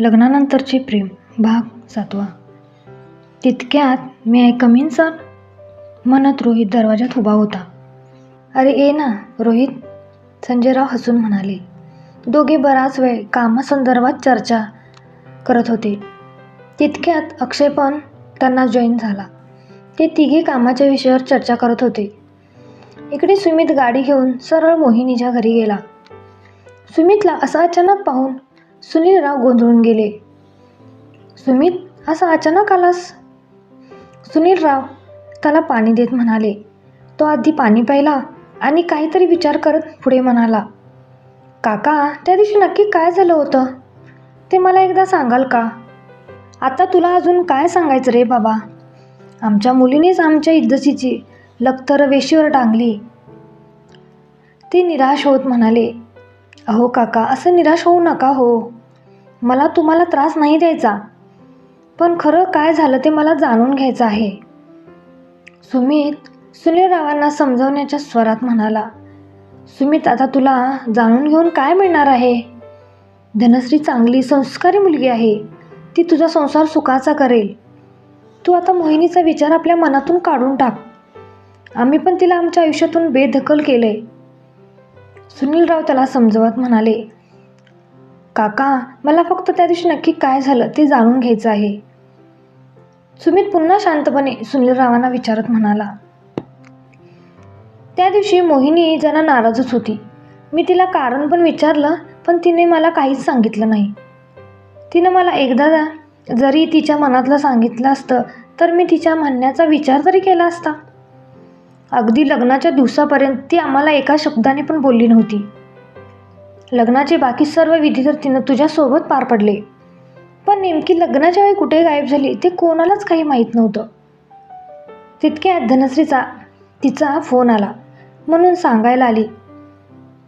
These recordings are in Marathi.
लग्नानंतरचे प्रेम भाग सातवा. तितक्यात मी आय कमीन सर म्हणत रोहित दरवाजात उभा होता. अरे ये ना रोहित संजयराव हसून म्हणाले. दोघे बराच वेळ कामासंदर्भात चर्चा करत होते. तितक्यात अक्षय पण त्यांना जॉईन झाला. ते तिघे कामाच्या विषयावर चर्चा करत होते. इकडे सुमित गाडी घेऊन सरळ मोहिनीच्या घरी गेला. सुमितला असं अचानक पाहून सुनीलराव गोंधळून गेले. सुमित असं अचानक आलास? सुनीलराव त्याला पाणी देत म्हणाले. तो आधी पाणी प्यायला आणि काहीतरी विचार करत पुढे म्हणाला काका त्या दिवशी नक्की काय झालं होतं? ते मला एकदा सांगाल का? आता तुला अजून काय सांगायचं रे बाबा? आमच्या मुलीनेच आमच्या इज्जतीची लखतर वेशीवर टांगली ते निराश होत म्हणाले अहो काका असं निराश होऊ नका हो. मला तुम्हाला त्रास नाही द्यायचा. पण खरं काय झालं ते मला जाणून घ्यायचं आहे. सुमित सुनीलरावांना समजवण्याच्या स्वरात म्हणाला सुमित आता तुला जाणून घेऊन काय मिळणार आहे? धनश्री चांगली संस्कारी मुलगी आहे. ती तुझा संसार सुखाचा करेल. तू आता मोहिनीचा विचार आपल्या मनातून काढून टाक. आम्ही पण तिला आमच्या आयुष्यातून बेदखल केलंय. सुनीलराव त्याला समजवत म्हणाले काका मला फक्त त्या दिवशी नक्की काय झालं ते जाणून घ्यायचं आहे. सुमित पुन्हा शांतपणे सुनीलरावांना विचारत म्हणाला त्या दिवशी मोहिनी जरा नाराजच होती. मी तिला कारण पण विचारलं पण तिने मला काहीच सांगितलं नाही. तिनं मला एकदा जरी तिच्या मनातलं सांगितलं असतं तर मी तिच्या म्हणण्याचा विचार तरी केला असता. अगदी लग्नाच्या दिवसापर्यंत ती आम्हाला एका शब्दाने पण बोलली नव्हती. लग्नाचे बाकी सर्व विधी तर तिनं तुझ्यासोबत पार पडले. पण नेमकी लग्नाच्या वेळी कुठे गायब झाली ते कोणालाच काही माहीत नव्हतं. तितक्यात धनश्रीचा तिचा फोन आला. म्हणून सांगायला आली.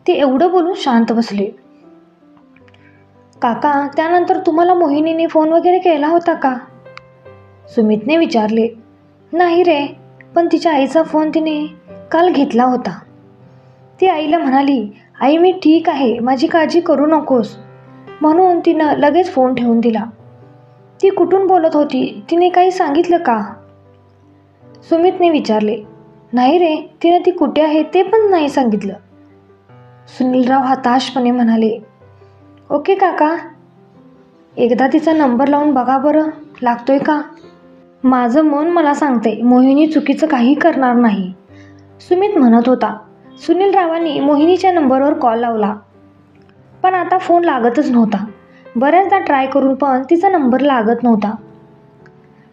ते एवढं बोलून शांत बसले. काका त्यानंतर तुम्हाला मोहिनीने फोन वगैरे केला होता का? सुमितने विचारले. नाही रे पण तिच्या आईचा फोन तिने काल घेतला होता. ती आईला म्हणाली आई मी ठीक आहे. माझी काळजी करू नकोस. म्हणून तिनं लगेच फोन ठेवून दिला. ती कुठून बोलत होती? तिने काही सांगितलं का? सुमितने विचारले. नाही रे तिनं ती कुठे आहे ते पण नाही सांगितलं. सुनीलराव हताशपणे म्हणाले ओके काका एकदा तिचा नंबर लावून बघा बरं. लागतोय का? माझं मन मला सांगते मोहिनी चुकीचं काही करणार नाही. सुमित म्हणत होता. सुनीलरावांनी मोहिनीच्या नंबरवर कॉल लावला. पण आता फोन लागतच नव्हता. बऱ्याचदा ट्राय करून पण तिचा नंबर लागत नव्हता.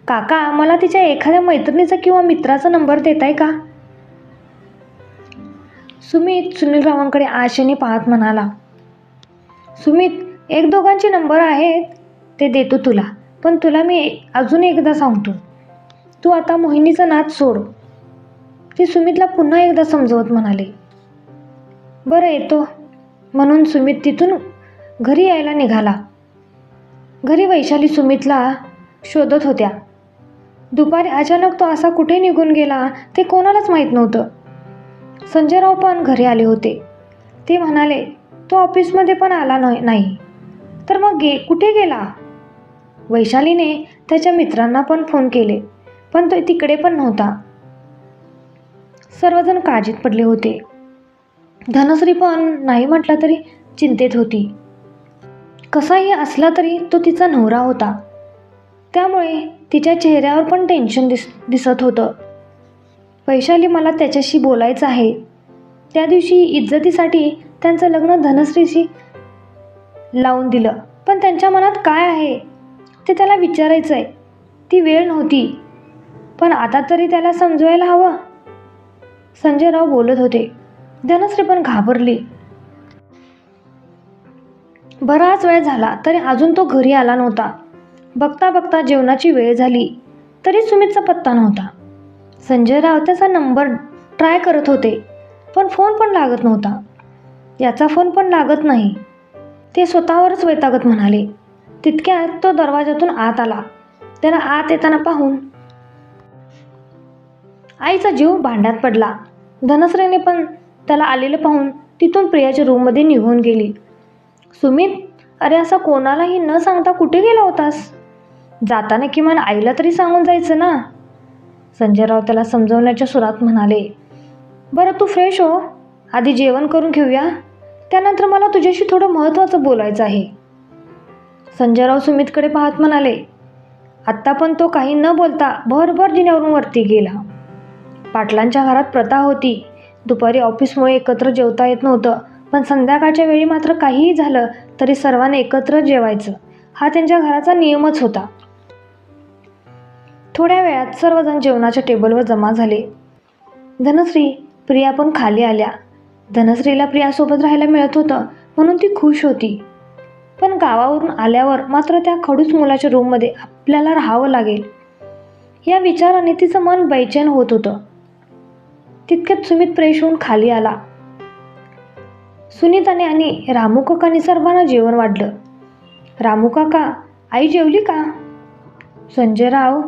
काका मला तिच्या एखाद्या मैत्रिणीचा किंवा मित्राचा नंबर देताय का? सुमित सुनीलरावांकडे आशेने पाहत म्हणाला सुमित एक दोघांचे नंबर आहेत ते देतो तुला पण तुला मी अजून एकदा सांगतो. तू आता मोहिनीचा नाच सोड. ती सुमितला पुन्हा एकदा समजवत म्हणाले. बरं येतो. म्हणून सुमित तिथून घरी यायला निघाला. घरी वैशाली सुमितला शोधत होत्या. दुपारी अचानक तो असा कुठे निघून गेला ते कोणालाच माहीत नव्हतं. संजयराव पण घरी आले होते. ते म्हणाले तो ऑफिसमध्ये पण आला नाही. तर मग गे कुठे गेला? वैशालीने त्याच्या मित्रांना पण फोन केले पण तो तिकडे पण नव्हता. सर्वजण काळजीत पडले होते. धनश्री पण नाही म्हटलं तरी चिंतेत होती. कसाही असला तरी तो तिचा नवरा होता. त्यामुळे तिच्या चेहऱ्यावर पण टेन्शन दिस दिसत होतं. वैशाली मला त्याच्याशी बोलायचं आहे. त्या दिवशी इज्जतीसाठी त्यांचं लग्न धनश्रीशी लावून दिलं. पण त्यांच्या मनात काय आहे? ते त्याला विचारायचं आहे ती वेळ नव्हती. पण आता तरी त्याला समजवायला हवं. संजयराव बोलत होते. धनश्री पण घाबरली. बराच वेळ झाला तरी अजून तो घरी आला नव्हता. बघता बघता जेवणाची वेळ झाली तरी सुमितचा पत्ता नव्हता. संजय त्याचा नंबर ट्राय करत होते पण फोन पण लागत नव्हता. याचा फोन पण लागत नाही. ते स्वतःवरच वैतागत म्हणाले. तितक्यात तो दरवाजातून आत आला. त्याला आत येताना पाहून आईचा जीव भांड्यात पडला. धनश्रीने पण त्याला आलेलं पाहून तिथून प्रियाच्या रूममध्ये निघून गेली. सुमित अरे असं कोणालाही न सांगता कुठे गेला होतास? जाताना किमान आईला तरी सांगून जायचं ना? संजयराव त्याला समजवण्याच्या सुरात म्हणाले बरं तू फ्रेश हो. आधी जेवण करून घेऊया. त्यानंतर मला तुझ्याशी थोडं महत्त्वाचं बोलायचं आहे. संजयराव सुमितकडे पाहत म्हणाले आत्ता पण तो काही न बोलता भरभर जिन्यावरून वरती गेला. पाटलांच्या घरात प्रथा होती. दुपारी ऑफिसमुळे एकत्र जेवता येत नव्हतं पण संध्याकाळच्या वेळी मात्र काहीही झालं तरी सर्वांना एकत्र जेवायचं. हा त्यांच्या घराचा नियमच होता. थोड्या वेळात सर्वजण जेवणाच्या टेबलवर जमा झाले. धनश्री प्रिया पण खाली आल्या. धनश्रीला प्रियासोबत राहायला मिळत होतं म्हणून ती खुश होती. पण गावावरून आल्यावर मात्र त्या खडूस मुलाच्या रूममध्ये आपल्याला राहावं लागेल. या विचाराने तिचं मन बैचैन होत होतं. तितक्यात सुमित फ्रेश होऊन खाली आला. सुनीताने आणि रामू काकाने सर्वांना जेवण वाढलं. रामू काका आई जेवली का? संजय राव.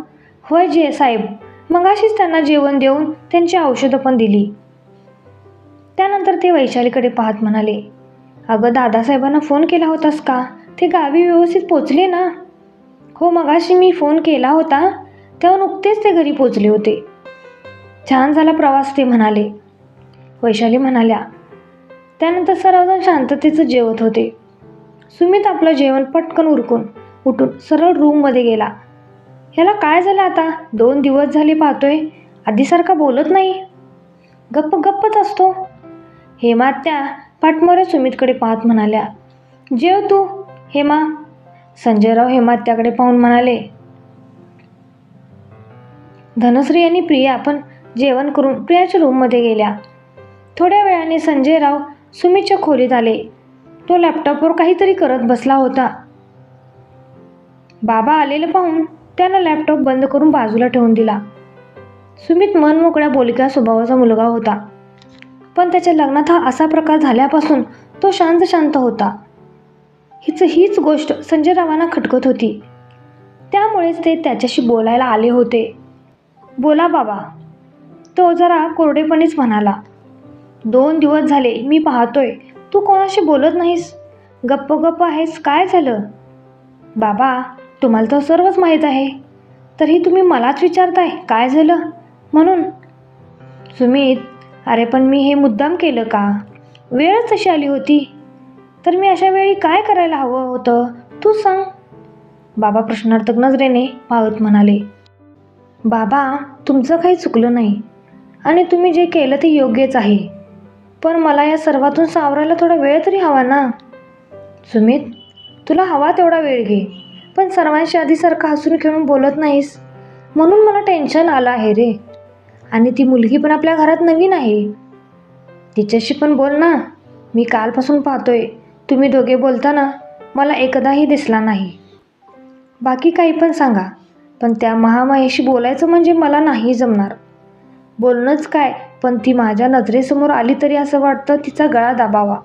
होय जे साहेब. मगाशीच त्यांना जेवण देऊन त्यांची औषधं पण दिली. त्यानंतर ते वैशालीकडे पाहत म्हणाले अगं दादासाहेबांना फोन केला होतास का? ते गावी व्यवस्थित पोचले ना? हो मगाशी मी फोन केला होता. तेव्हा नुकतेच ते घरी पोचले होते. छान झाला प्रवास ते म्हणाले. वैशाली म्हणाल्या त्यानंतर सर्वजण शांततेचं जेवत होते. सुमित आपलं जेवण पटकन उरकून उठून सरळ रूममध्ये गेला. ह्याला काय झालं आता? दोन दिवस झाले पाहतोय. आधीसारखा बोलत नाही. गप्प गप्पच असतो. हेमा त्या पाठमोऱ्या सुमितकडे पाहत म्हणाल्या. जेव तू हेमा. संजयराव हेमात्याकडे पाहून म्हणाले. धनश्री आणि प्रिया आपण जेवण करून प्रियाच्या रूममध्ये गेल्या. थोड्या वेळाने संजयराव सुमितच्या खोलीत आले. तो लॅपटॉपवर काहीतरी करत बसला होता. बाबा आलेलं पाहून त्यानं लॅपटॉप बंद करून बाजूला ठेवून दिला. सुमित मनमोकळ्या बोलक्या स्वभावाचा मुलगा होता. पण त्याच्या लग्नात हा असा प्रकार झाल्यापासून तो शांत शांत होता. हिच हीच गोष्ट संजयरावांना खटकत होती. त्यामुळेच ते त्याच्याशी बोलायला आले होते. बोला बाबा. तो जरा कोरडेपणीच म्हणाला दोन दिवस झाले मी पाहतोय. तू कोणाशी बोलत नाहीस? गप्प गप्प आहेस? काय झालं? बाबा तुम्हाला तर सर्वच माहीत आहे. तरी तुम्ही मलाच विचारताय काय झालं? म्हणून. सुमित अरे पण मी हे मुद्दाम केलं का? वेळच तशी आली होती. तर मी अशा वेळी काय करायला हवं होतं? तू सांग. बाबा प्रश्नार्थक नजरेने पाहत म्हणाले बाबा तुमचं काही चुकलं नाही. आणि तुम्ही जे केलं ते योग्यच आहे. पण मला या सर्वातून सावरायला थोडा वेळ तरी हवा ना? सुमित तुला हवा तेवढा वेळ घे. पण सर्वांशी आधीसारखं हसून खेळून बोलत नाहीस. म्हणून मला टेन्शन आलं आहे रे. आणि ती मुलगी पण आपल्या घरात नवीन आहे. तिच्याशी पण बोल ना. मी कालपासून पाहतोय. तुम्ही दोघे बोलताना मला एकदाही दिसला नाही. बाकी काही पण सांगा. पण त्या महामायाशी बोलायचं म्हणजे मला नाही जमणार. बोलणंच काय? पण ती माझ्या नजरेसमोर आली तरी असं वाटतं तिचा गळा दाबावा.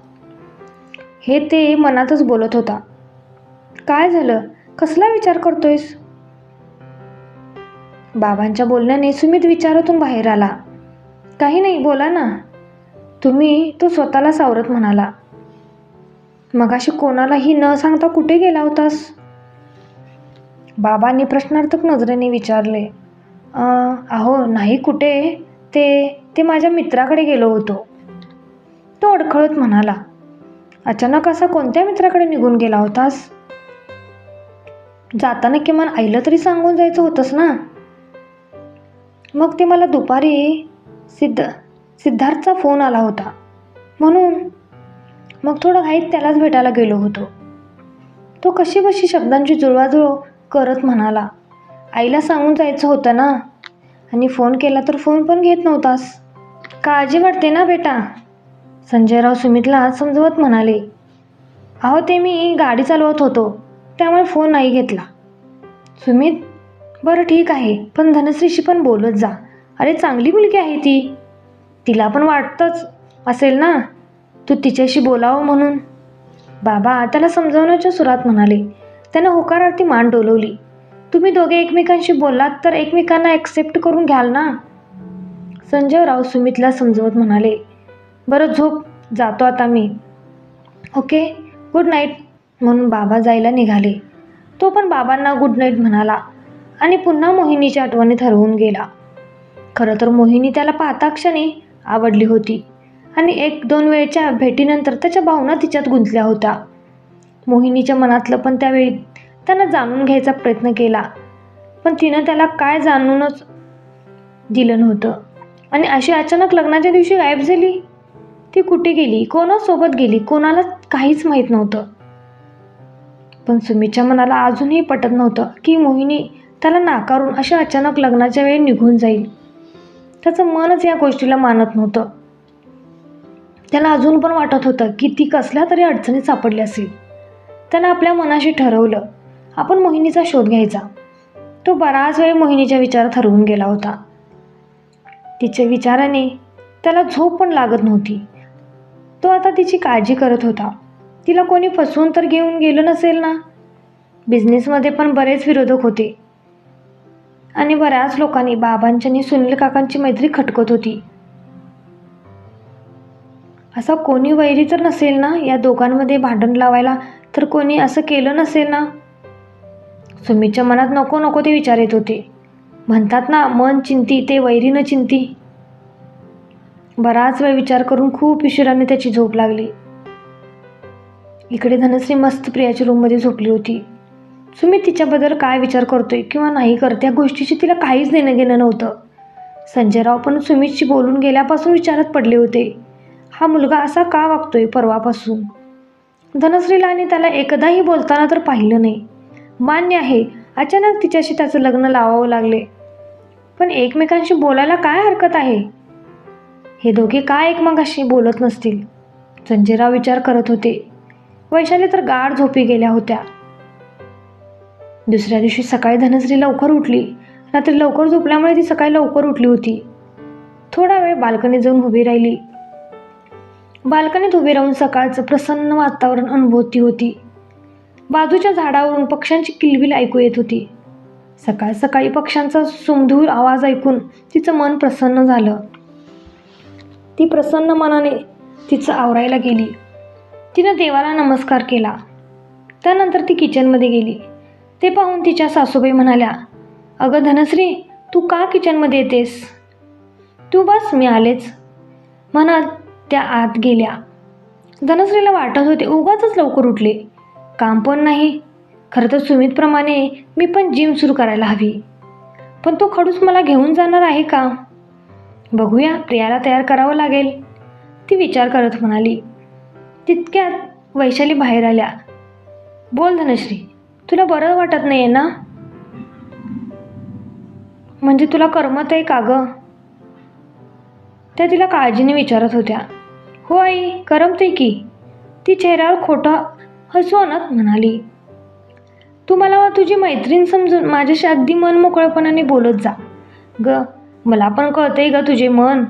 हे ते मनातच बोलत होता. काय झालं? कसला विचार करतोयस? बाबांच्या बोलण्याने सुमित विचारातून बाहेर आला. काही नाही बोला ना. तुम्ही तो स्वतःला सावरत म्हणाला. मगाशी कोणालाही न सांगता कुठे गेला होतास? बाबांनी प्रश्नार्थक नजरेने विचारले. अहो नाही कुठे. ते ते माझ्या मित्राकडे गेलो होतो. तो अडखळत म्हणाला अचानक असा कोणत्या मित्राकडे निघून गेला होतास? जाताना किमान आईला तरी सांगून जायचं होतंस ना. मग ते मला दुपारी सिद्ध सिद्धार्थचा फोन आला होता. म्हणून? मग थोडं घाईत त्यालाच भेटायला गेलो होतो. तो कशी बशी शब्दांची जुळवाजुळव करत म्हणाला आईला सांगून जायचं होतं ना. आणि फोन केला तर फोन पण घेत नव्हतास. काळजी वाटते ना बेटा? संजयराव सुमितला समजवत म्हणाले. अहो ते मी गाडी चालवत होतो त्यामुळे फोन नाही घेतला. सुमित बरं ठीक आहे पण धनश्रीशी पण बोलत जा. अरे चांगली मुलगी आहे ती. तिला पण वाटतंच असेल ना? तू तिच्याशी बोलावं म्हणून. बाबा त्याला समजवण्याच्या सुरात म्हणाले. त्यानं होकारार्थी मान डोलवली. तुम्ही दोघे एकमेकांशी बोललात तर एकमेकांना ॲक्सेप्ट करून घ्याल ना? संजयराव सुमितला समजवत म्हणाले बरं झोप जातो आता मी. ओके गुड नाईट म्हणून बाबा जायला निघाले. तो पण बाबांना गुड नाईट म्हणाला आणि पुन्हा मोहिनीच्या आठवणीत हरवून गेला. खरं तर मोहिनी त्याला पाहता क्षणी आवडली होती आणि एक दोन वेळच्या भेटीनंतर त्याच्या भावना तिच्यात गुंतल्या होत्या. मोहिनीच्या मनातलं पण त्यावेळी त्यानं जाणून घ्यायचा प्रयत्न केला. पण तिनं त्याला काय जाणूनच दिलं नव्हतं. आणि अशी अचानक लग्नाच्या दिवशी गायब झाली? ती कुठे गेली? कोणासोबत गेली? कोणाला काहीच माहीत नव्हतं. पण सुमीच्या मनाला अजूनही पटत नव्हतं की मोहिनी त्याला नाकारून अशा अचानक लग्नाच्या वेळी निघून जाईल. त्याचं मनच या गोष्टीला मानत नव्हतं. त्याला अजून पण वाटत होतं की ती कसल्या तरी अडचणीत सापडली असेल. त्यानं आपल्या मनाशी ठरवलं. आपण मोहिनीचा शोध घ्यायचा. तो बराच वेळ मोहिनीच्या विचारात हरवून गेला होता. तिच्या विचाराने त्याला झोप पण लागत नव्हती. तो आता तिची काळजी करत होता. तिला कोणी फसवून तर घेऊन गेलं नसेल ना? बिझनेसमध्ये पण बरेच विरोधक होते. आणि बऱ्याच लोकांनी बाबांची आणि सुनील काकांची मैत्री खटकत होती. असा कोणी वैरी तर नसेल ना? या दोघांमध्ये भांडण लावायला तर कोणी असं केलं नसेल ना? सुमीच्या मनात नको नको ते विचार येत होते. म्हणतात ना मन चिंती ते वैरी न चिंती. बराच वेळ विचार करून खूप उशिराने त्याची झोप लागली. इकडे धनश्री मस्त प्रियाच्या रूममध्ये झोपली होती. सुमित तिच्याबद्दल काय विचार करतोय किंवा नाही करत या गोष्टीची तिला काहीच देणं घेणं नव्हतं. संजयराव पण सुमितशी बोलून गेल्यापासून विचारात पडले होते. हा मुलगा असा का वागतोय परवापासून? धनश्रीला आणि त्याला एकदाही बोलताना तर पाहिलं नाही. मान्य आहे. अचानक तिच्याशी त्याचं लग्न लावावं लागले. पण एकमेकांशी बोलायला काय हरकत आहे? हे दोघे का एकमेकांशी बोलत नसतील? संजयराव विचार करत होते. वैशाली तर गाढ झोपी गेल्या होत्या. दुसऱ्या दिवशी सकाळी धनश्री लवकर उठली. रात्री लवकर झोपल्यामुळे ती सकाळी लवकर उठली होती. थोडा वेळ बाल्कनीत जाऊन उभी राहिली. बाल्कनीत उभी राहून सकाळचं प्रसन्न वातावरण अनुभवती होती. बाजूच्या झाडावरून पक्ष्यांची किलबिल ऐकू येत होती. सकाळ सकाळी पक्ष्यांचा सुमधूर आवाज ऐकून तिचं मन प्रसन्न झालं. ती प्रसन्न मनाने तिचं आवरायला गेली. तिनं देवाला नमस्कार केला. त्यानंतर ती किचनमध्ये गेली. ते पाहून तिच्या सासूबाई म्हणाल्या अगं धनश्री तू का किचनमध्ये येतेस? तू बस मी आलेच. म्हणत त्या आत गेल्या. धनश्रीला वाटत होते उगाच लवकर उठले. काम पण नाही. खरं तर सुमितप्रमाणे मी पण जिम सुरू करायला हवी. पण तो खडूस मला घेऊन जाणार आहे का? बघूया प्रियाला तयार करावं लागेल. ती विचार करत म्हणाली तितक्यात वैशाली बाहेर आल्या. बोल धनश्री तुला बरं वाटत नाही आहे ना? म्हणजे तुला करमत आहे का गं? त्या तिला काळजीने विचारत होत्या. हो आई करमते की. ती चेहऱ्यावर खोटं हसवणत म्हणाली तू मला तुझी मैत्रीण समजून माझ्याशी अगदी मन मोकळेपणाने बोलत जा. ग मला पण कळतंय ग तुझे मन.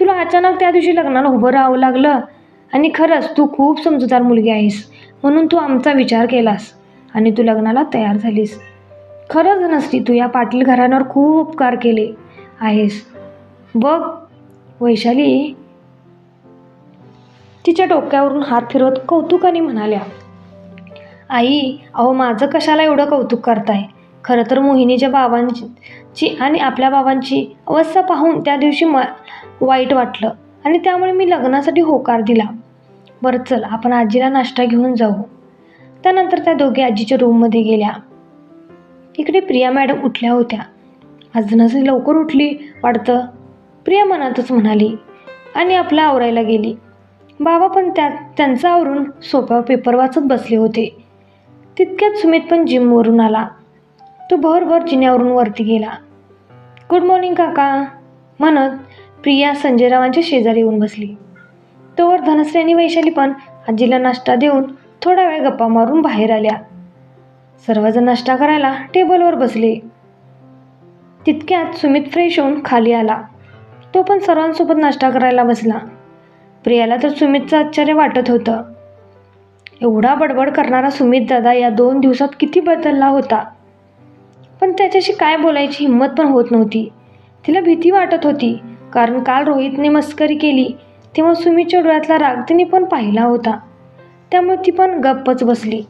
तुला अचानक त्या दिवशी लग्नाला उभं राहावं लागलं आणि खरंच तू खूप समजूतदार मुलगी आहेस म्हणून तू आमचा विचार केलास आणि तू लग्नाला तयार झालीस. खरंच नसती तू या पाटील घरांवर खूप उपकार केले आहेस. बघ वैशाली तिच्या डोक्यावरून हात फिरवत कौतुकाने म्हणाल्या आई अहो माझं कशाला एवढं कौतुक करताय? खरं तर मोहिनीच्या बाबांची आणि आपल्या बाबांची अवस्था पाहून त्या दिवशी म वाईट वाटलं आणि त्यामुळे मी लग्नासाठी होकार दिला. बरं चल आपण आजीला नाश्ता घेऊन जाऊ. त्यानंतर त्या दोघे आजीच्या रूममध्ये गेल्या. इकडे प्रिया मॅडम उठल्या होत्या. आज नसे लवकर उठली? वाटतं प्रिया मनातच म्हणाली आणि आपला आवरायला गेली. बाबा पण त्या त्यांचा आवरून सोप्यावर पेपर वाचत बसले होते. तितक्यात सुमित पण जिमवरून आला. तो भरभर जिन्यावरून वरती गेला. गुड मॉर्निंग काका. म्हणत प्रिया संजयरावांच्या शेजारी येऊन बसली. तोवर धनश्री आणि वैशाली पण आजीला नाश्ता देऊन थोडा वेळ गप्पा मारून बाहेर आल्या. सर्वजण नाश्ता करायला टेबलवर बसले. तितक्यात सुमित फ्रेश होऊन खाली आला. तो पण सर्वांसोबत नाश्ता करायला बसला. प्रियाला तर सुमितचं आश्चर्य वाटत होतं. एवढा बडबड करणारा सुमित दादा या दोन दिवसात किती बदलला होता. पण त्याच्याशी काय बोलायची हिंमत पण होत नव्हती. तिला भीती वाटत होती. कारण काल रोहितने मस्करी केली तेव्हा सुमितच्या डोळ्यातला राग तिने पण पाहिला होता. त्यामुळे ती पण गप्पच बसली.